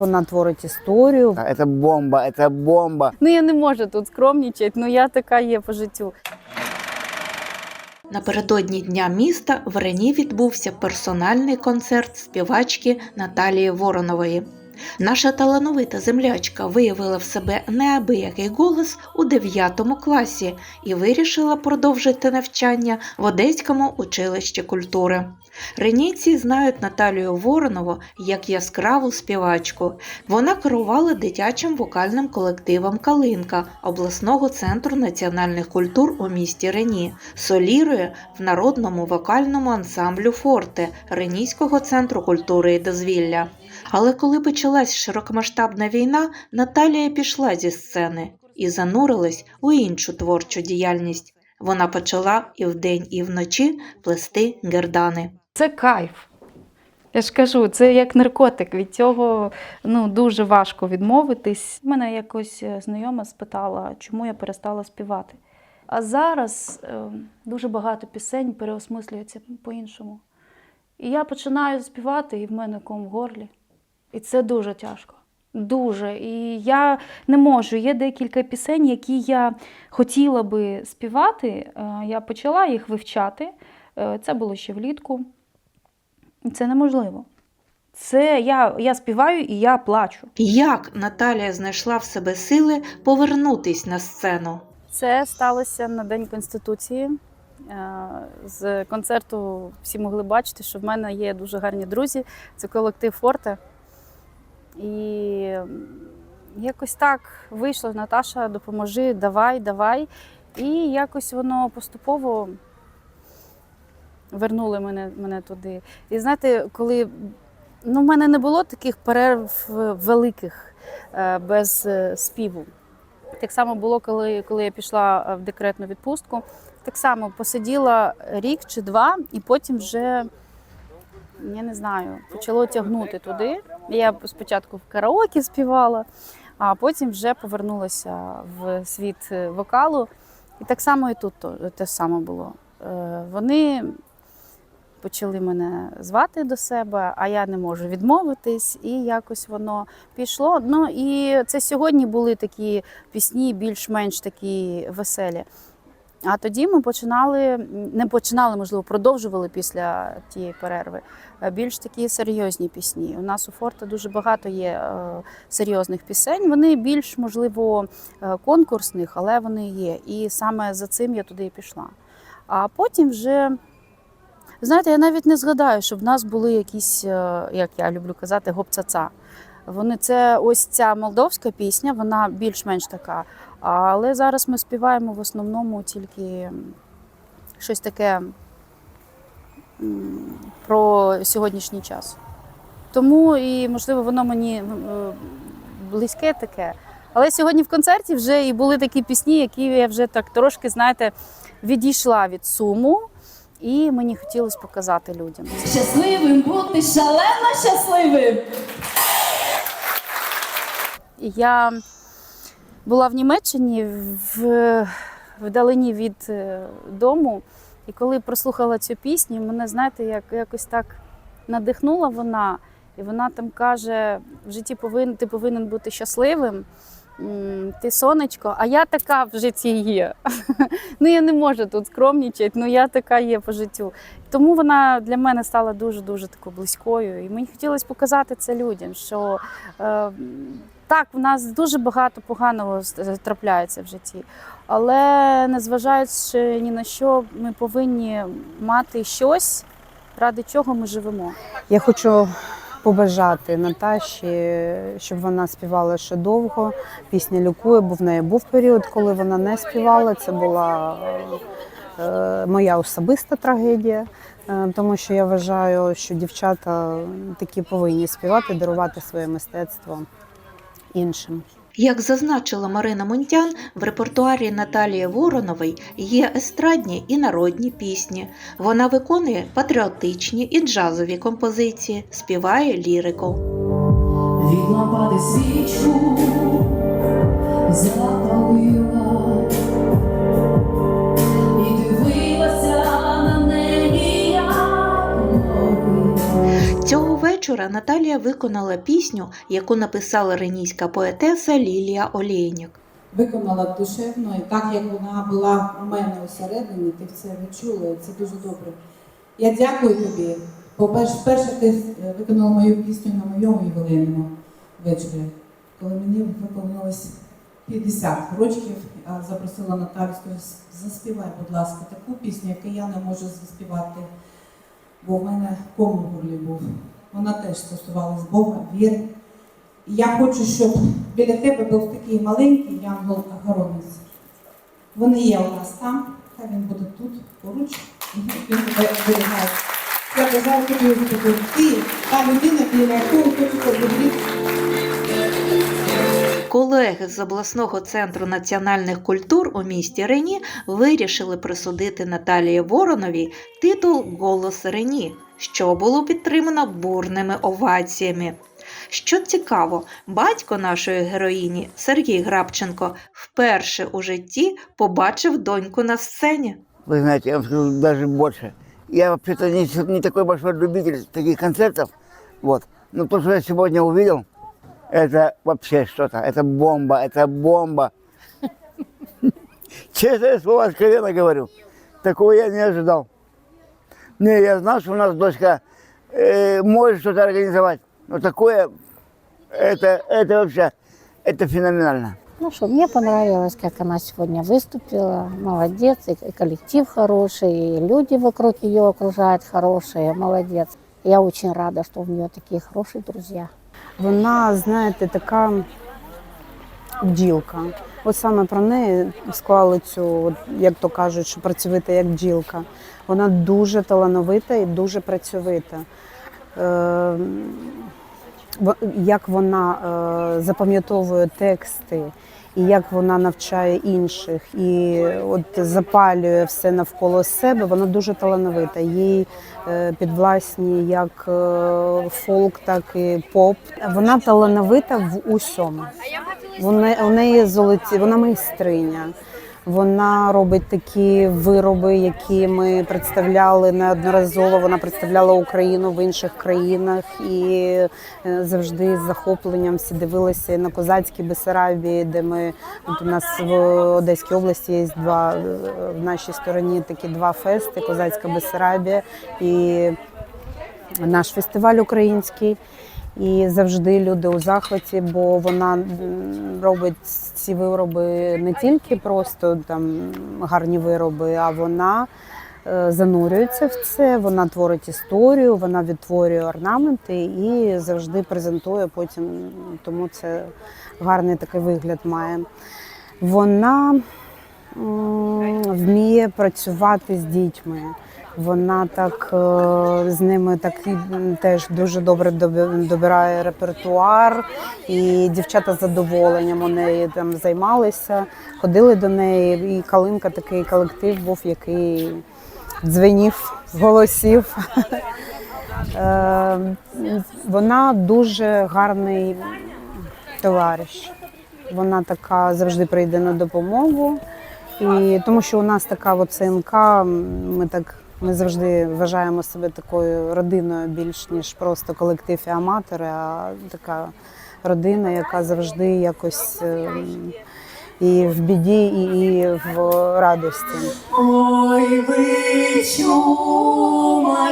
Вона творить історію. Це бомба, це бомба. Ну я не можу тут скромнічати, ну я така є по життю. Напередодні Дня міста в Рені відбувся персональний концерт співачки Наталії Воронової. Наша талановита землячка виявила в себе неабиякий голос у 9 класі і вирішила продовжити навчання в Одеському училищі культури. Ренійці знають Наталію Воронову як яскраву співачку. Вона керувала дитячим вокальним колективом Калинка обласного центру національних культур у місті Рені, солірує в народному вокальному ансамблю Форте Ренійського центру культури і дозвілля. Але коли почалась широкомасштабна війна, Наталія пішла зі сцени і занурилась у іншу творчу діяльність. Вона почала і вдень, і вночі плести гердани. Це кайф. Я ж кажу, це як наркотик. Від цього ну, дуже важко відмовитись. Мене якось е, знайома спитала, чому я перестала співати. А зараз е, дуже багато пісень переосмислюються по-іншому. І я починаю співати, і в мене ком в горлі. І це дуже тяжко. Дуже. І я не можу. Є декілька пісень, які я хотіла би співати. Е, Я почала їх вивчати. Е, Це було ще влітку. Це неможливо. Це я, я співаю і я плачу. Як Наталія знайшла в себе сили повернутись на сцену? Це сталося на День Конституції. Е, З концерту всі могли бачити, що в мене є дуже гарні друзі. Це колектив Форте. І якось так вийшло, Наташа, допоможи, давай, давай. І якось воно поступово вернули мене, мене туди. І знаєте, коли ну, в мене не було таких перерв великих е, без е, співу. Так само було, коли, коли я пішла е, в декретну відпустку. Так само посиділа рік чи два, і потім вже, я не знаю, почало тягнути туди. Я спочатку в караоке співала, а потім вже повернулася в світ е, вокалу. І так само і тут те саме було. Е, Вони почали мене звати до себе, а я не можу відмовитись, і якось воно пішло. Ну і це сьогодні були такі пісні, більш-менш такі веселі. А тоді ми починали, не починали, можливо, продовжували після тієї перерви. е, Більш такі серйозні пісні. У нас у Форте дуже багато є е, серйозних пісень. Вони більш, можливо, е, конкурсних, але вони є. І саме за цим я туди і пішла. А потім вже, знаєте, я навіть не згадаю, щоб в нас були якісь, як я люблю казати, гопцаца. Вони це ось ця молдовська пісня, вона більш-менш така. Але зараз ми співаємо в основному тільки щось таке про сьогоднішній час. Тому і, можливо, воно мені е, близьке таке. Але сьогодні в концерті вже і були такі пісні, які я вже так трошки, знаєте, відійшла від суму, і мені хотілося показати людям. Щасливим бути шалено щасливим. Я була в Німеччині в, вдалині від е, дому. І коли прослухала цю пісню, мене, знаєте, як, якось так надихнула вона. І вона там каже: в житті повинен, ти повинен бути щасливим, ти сонечко, а я така в житті є. ну я не можу тут скромнічати, ну я така є по життю. Тому вона для мене стала дуже-дуже такою близькою. І мені хотілося показати це людям, що е, так, в нас дуже багато поганого трапляється в житті, але незважаючи ні на що, ми повинні мати щось, ради чого ми живемо. Я хочу побажати Наташі, щоб вона співала ще довго. Пісня лікує, бо в неї був період, коли вона не співала. Це була е, моя особиста трагедія. Е, Тому що я вважаю, що дівчата такі повинні співати, дарувати своє мистецтво іншим. Як зазначила Марина Мунтян, в репертуарі Наталії Воронової є естрадні і народні пісні. Вона виконує патріотичні і джазові композиції, співає лірику. Від лампади свічку запалила вечора Наталія виконала пісню, яку написала ренійська поетеса Лілія Олєйнік. виконала душевно, і так як вона була у мене усередині, ти це відчула, і це дуже добре. Я дякую тобі. По-перше, перше, ти е, виконала мою пісню на моєму ювілейному вечорі, коли мені виповнилось 50 років, а запросила Наталю, заспівай, будь ласка, таку пісню, яку я не можу заспівати, бо в мене ком у горлі був. Вона теж стосувалась Бога, віри. І я хочу, щоб біля тебе був такий маленький янгол-охоронець. Вони є у нас там, та він буде тут, поруч, і він тебе оберігає. Я бажаю тобі. Ти та людина, біля якої хочеться бути. Колеги з обласного центру національних культур у місті Рені вирішили присудити Наталії Вороновій титул Голос Рені, що було підтримано бурними оваціями. Що цікаво, батько нашої героїні Сергій Грабченко вперше у житті побачив доньку на сцені. Вы знаете, я вам скажу даже больше. Я вообще-то не, такой большой любитель таких концертов. Вот. Но то, что я сегодня увидел, это вообще что-то. Это бомба, это бомба. Честное слово, откровенно говорю. Такого я не ожидал. Не, я знал, что у нас дочка э, может что-то организовать. Но такое, это, это вообще, это феноменально. Ну что, мне понравилось, как она сегодня выступила. Молодец, и и коллектив хороший, и люди вокруг ее окружают хорошие. Молодец. Я очень рада, что у нее такие хорошие друзья. Вона, знаєте, така бджілка. От саме про неї склали цю, як то кажуть, що працьовита як бджілка. Вона дуже талановита і дуже працьовита. Як вона е, запам'ятовує тексти, і як вона навчає інших, і от запалює все навколо себе, вона дуже талановита. Їй е, підвласні як е, фолк, так і поп. Вона талановита в усьому. Вона, у неї золоті, вона майстриня. Вона робить такі вироби, які ми представляли неодноразово. Вона представляла Україну в інших країнах і е, завжди з захопленням всі дивилися на козацькій Бесарабії, де ми от у нас в Одеській області є два е, в нашій стороні такі два фести: Козацька Бесарабія і наш фестиваль український. І завжди люди у захваті, бо вона робить ці вироби не тільки просто там гарні вироби, а вона е, занурюється в це, вона творить історію, вона відтворює орнаменти і завжди презентує потім. Тому це гарний такий вигляд має. Вона вміє працювати з дітьми. Вона так е, з ними так теж дуже добре доби- добирає репертуар, і дівчата з задоволенням у неї там займалися, ходили до неї. І Калинка такий колектив був, який дзвенів голосів. Е, Вона дуже гарний товариш. Вона така завжди прийде на допомогу. І тому що у нас така от ми так ми завжди вважаємо себе такою родиною більш ніж просто колектив і аматори, а така родина, яка завжди якось ем, і в біді, і, і в радості. Ой, ви чумаченьки,